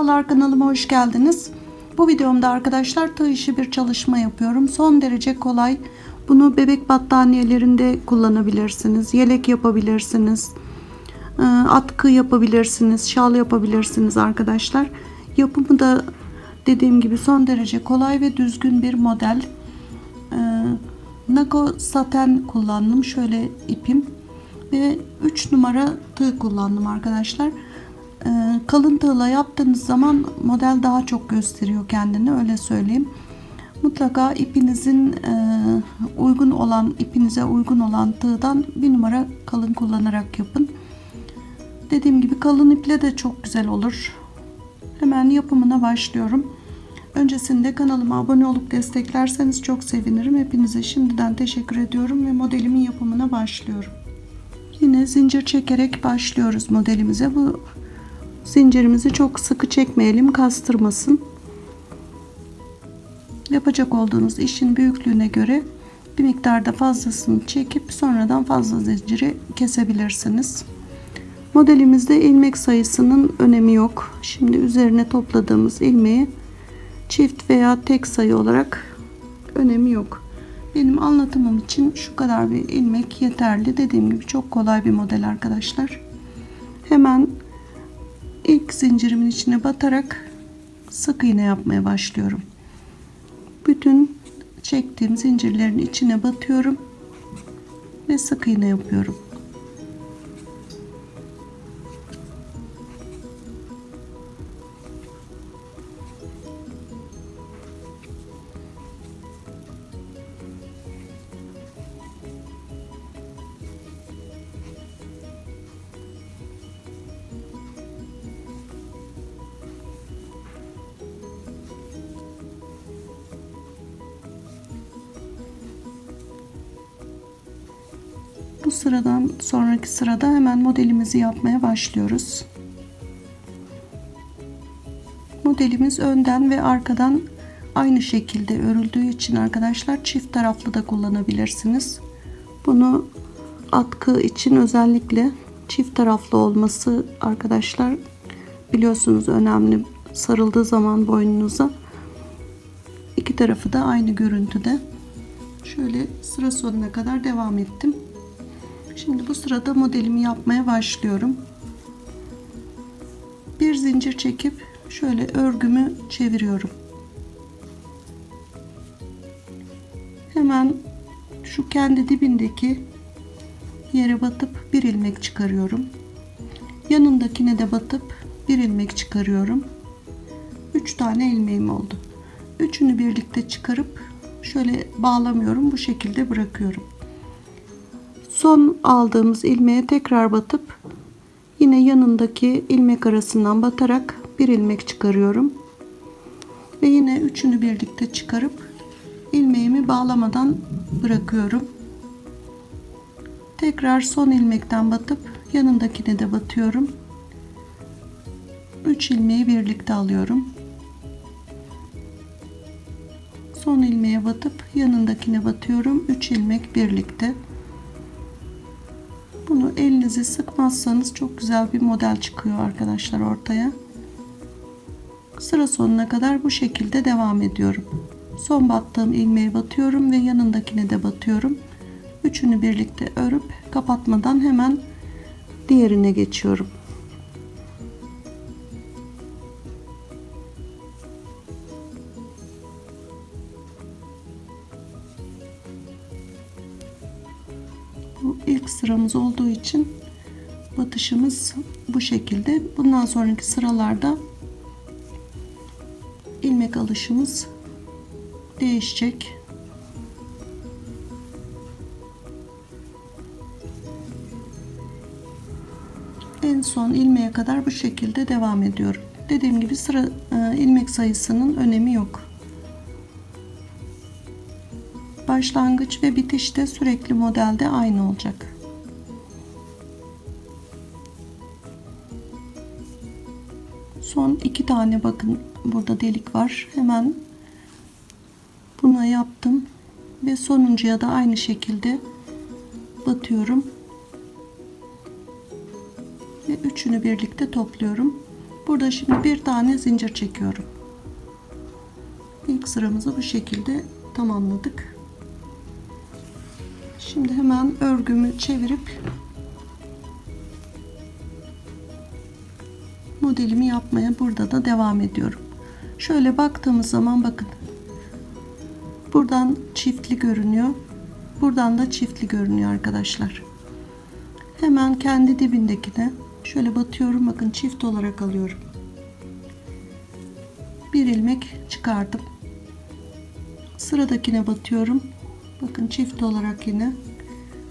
Merhabalar kanalıma hoş geldiniz. Bu videomda arkadaşlar tığ işi bir çalışma yapıyorum. Son derece kolay. Bunu bebek battaniyelerinde kullanabilirsiniz. Yelek yapabilirsiniz. e, Atkı yapabilirsiniz. Şal yapabilirsiniz arkadaşlar. Yapımı da dediğim gibi son derece kolay ve düzgün bir model. E, Nako saten kullandım. Şöyle ipim ve 3 numara tığ kullandım arkadaşlar. Ee, kalın tığla yaptığınız zaman model daha çok gösteriyor kendini öyle söyleyeyim. Mutlaka ipinizin e, uygun olan ipinize uygun olan tığdan bir numara kalın kullanarak yapın. Dediğim gibi kalın iple de çok güzel olur. Hemen yapımına başlıyorum. Öncesinde kanalıma abone olup desteklerseniz çok sevinirim. Hepinize şimdiden teşekkür ediyorum ve modelimin yapımına başlıyorum. Yine zincir çekerek başlıyoruz modelimize. Bu zincirimizi çok sıkı çekmeyelim, kastırmasın. Yapacak olduğunuz işin büyüklüğüne göre bir miktarda fazlasını çekip sonradan fazla zinciri kesebilirsiniz. Modelimizde ilmek sayısının önemi yok. Şimdi üzerine topladığımız ilmeği çift veya tek sayı olarak önemi yok. Benim anlatımım için şu kadar bir ilmek yeterli. Dediğim gibi çok kolay bir model arkadaşlar. Hemen ilk zincirimin içine batarak sık iğne yapmaya başlıyorum. Bütün çektiğim zincirlerin içine batıyorum ve sık iğne yapıyorum. Bu sıradan sonraki sırada hemen modelimizi yapmaya başlıyoruz. Modelimiz önden ve arkadan aynı şekilde örüldüğü için arkadaşlar çift taraflı da kullanabilirsiniz. Bunu atkı için özellikle çift taraflı olması arkadaşlar biliyorsunuz önemli. Sarıldığı zaman boynunuza iki tarafı da aynı görüntüde. Şöyle sıra sonuna kadar devam ettim. Şimdi bu sırada modelimi yapmaya başlıyorum. Bir zincir çekip şöyle örgümü çeviriyorum. Hemen şu kendi dibindeki yere batıp bir ilmek çıkarıyorum. Yanındakine de batıp bir ilmek çıkarıyorum. 3 tane ilmeğim oldu. Üçünü birlikte çıkarıp şöyle bağlamıyorum. Bu şekilde bırakıyorum. Son aldığımız ilmeğe tekrar batıp yine yanındaki ilmek arasından batarak bir ilmek çıkarıyorum. Ve yine üçünü birlikte çıkarıp ilmeğimi bağlamadan bırakıyorum. Tekrar son ilmekten batıp yanındakine de batıyorum. 3 ilmeği birlikte alıyorum. Son ilmeğe batıp yanındakine batıyorum. 3 ilmek birlikte. Bunu elinizi sıkmazsanız çok güzel bir model çıkıyor arkadaşlar ortaya. Sıra sonuna kadar bu şekilde devam ediyorum. Son battığım ilmeği batıyorum ve yanındakine de batıyorum. Üçünü birlikte örüp kapatmadan hemen diğerine geçiyorum. Sıramız olduğu için batışımız bu şekilde. Bundan sonraki sıralarda ilmek alışımız değişecek. En son ilmeğe kadar bu şekilde devam ediyorum. Dediğim gibi sıra e, ilmek sayısının önemi yok. Başlangıç ve bitiş de sürekli modelde aynı olacak. Son iki tane bakın burada delik var. Hemen buna yaptım ve sonuncuya da aynı şekilde batıyorum ve üçünü birlikte topluyorum. Burada şimdi bir tane zincir çekiyorum. İlk sıramızı bu şekilde tamamladık. Şimdi hemen örgümü çevirip modelimi yapmaya burada da devam ediyorum. Şöyle baktığımız zaman bakın. Buradan çiftli görünüyor. Buradan da çiftli görünüyor arkadaşlar. Hemen kendi dibindekine şöyle batıyorum. Bakın çift olarak alıyorum. Bir ilmek çıkardım. Sıradakine batıyorum. Bakın çift olarak yine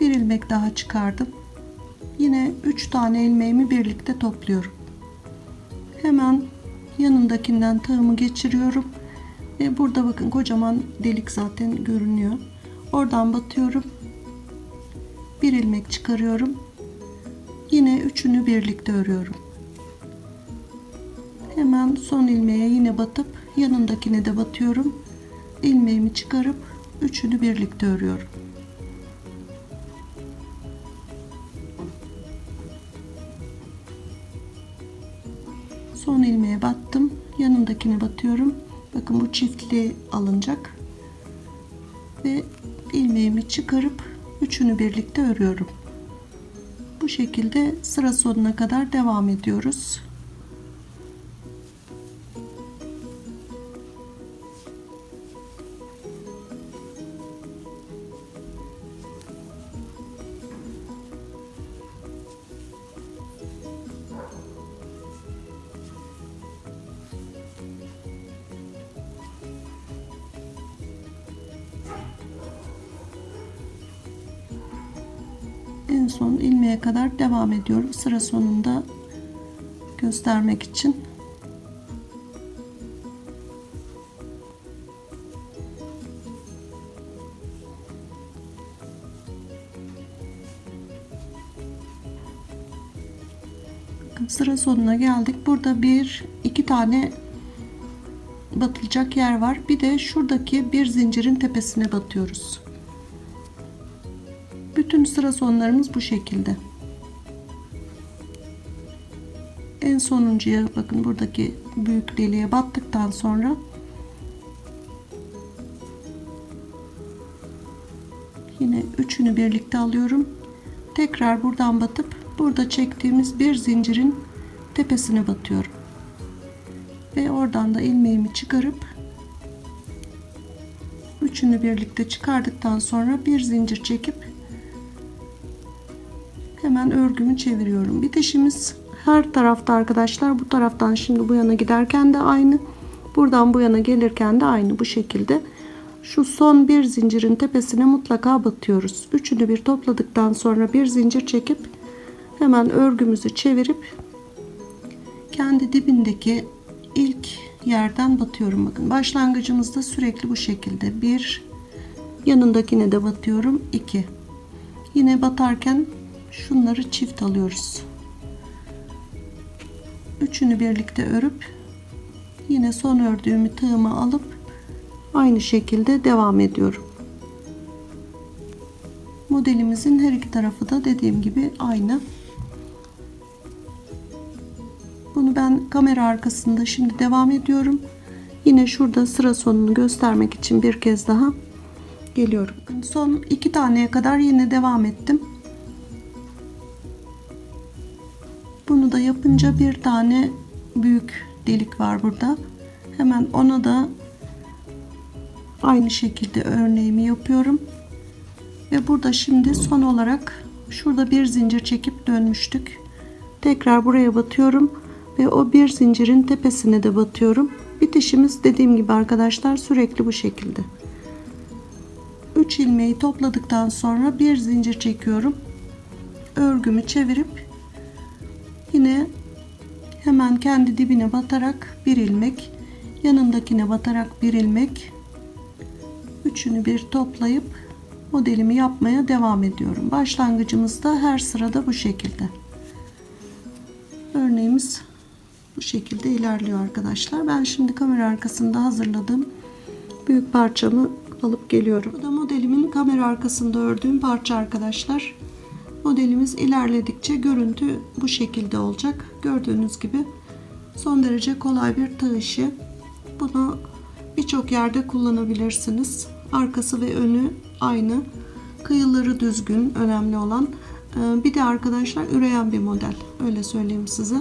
bir ilmek daha çıkardım. Yine 3 tane ilmeğimi birlikte topluyorum. Hemen yanındakinden tığımı geçiriyorum. Ve burada bakın kocaman delik zaten görünüyor. Oradan batıyorum. Bir ilmek çıkarıyorum. Yine üçünü birlikte örüyorum. Hemen son ilmeğe yine batıp yanındakine de batıyorum. ilmeğimi çıkarıp üçünü birlikte örüyorum. Son ilmeğe battım. Yanındakine batıyorum. Bakın bu çiftli alınacak. Ve ilmeğimi çıkarıp üçünü birlikte örüyorum. Bu şekilde sıra sonuna kadar devam ediyoruz. Son ilmeğe kadar devam ediyorum. Sıra sonunda göstermek için. Sıra sonuna geldik. Burada bir iki tane batılacak yer var. Bir de şuradaki bir zincirin tepesine batıyoruz bütün sıra sonlarımız bu şekilde. En sonuncuya bakın buradaki büyük deliğe battıktan sonra yine üçünü birlikte alıyorum. Tekrar buradan batıp burada çektiğimiz bir zincirin tepesine batıyorum. Ve oradan da ilmeğimi çıkarıp üçünü birlikte çıkardıktan sonra bir zincir çekip hemen örgümü çeviriyorum. Bitişimiz her tarafta arkadaşlar. Bu taraftan şimdi bu yana giderken de aynı. Buradan bu yana gelirken de aynı bu şekilde. Şu son bir zincirin tepesine mutlaka batıyoruz. Üçünü bir topladıktan sonra bir zincir çekip hemen örgümüzü çevirip kendi dibindeki ilk yerden batıyorum. Bakın başlangıcımızda sürekli bu şekilde. Bir yanındakine de batıyorum. 2 Yine batarken şunları çift alıyoruz. Üçünü birlikte örüp yine son ördüğümü tığıma alıp aynı şekilde devam ediyorum. Modelimizin her iki tarafı da dediğim gibi aynı. Bunu ben kamera arkasında şimdi devam ediyorum. Yine şurada sıra sonunu göstermek için bir kez daha geliyorum. Son iki taneye kadar yine devam ettim. Bunu da yapınca bir tane büyük delik var burada. Hemen ona da aynı şekilde örneğimi yapıyorum. Ve burada şimdi son olarak şurada bir zincir çekip dönmüştük. Tekrar buraya batıyorum ve o bir zincirin tepesine de batıyorum. Bitişimiz dediğim gibi arkadaşlar sürekli bu şekilde. 3 ilmeği topladıktan sonra bir zincir çekiyorum. Örgümü çevirip Yine hemen kendi dibine batarak bir ilmek, yanındakine batarak bir ilmek, üçünü bir toplayıp modelimi yapmaya devam ediyorum. Başlangıcımızda her sırada bu şekilde. Örneğimiz bu şekilde ilerliyor arkadaşlar. Ben şimdi kamera arkasında hazırladığım büyük parçamı alıp geliyorum. Bu da modelimin kamera arkasında ördüğüm parça arkadaşlar. Modelimiz ilerledikçe görüntü bu şekilde olacak. Gördüğünüz gibi Son derece kolay bir tığ işi. Bunu birçok yerde kullanabilirsiniz. Arkası ve önü aynı. Kıyıları düzgün, önemli olan. Ee, Bir de arkadaşlar üreyen bir model. Öyle söyleyeyim size.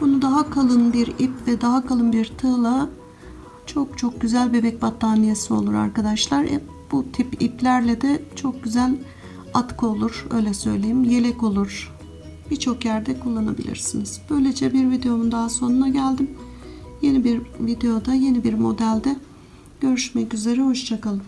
Bunu daha kalın bir ip ve daha kalın bir tığla çok çok güzel bebek battaniyesi olur arkadaşlar. E, bu tip iplerle de çok güzel atkı olur. Öyle söyleyeyim. Yelek olur. Birçok yerde kullanabilirsiniz. Böylece bir videomun daha sonuna geldim. Yeni bir videoda, yeni bir modelde görüşmek üzere. Hoşçakalın.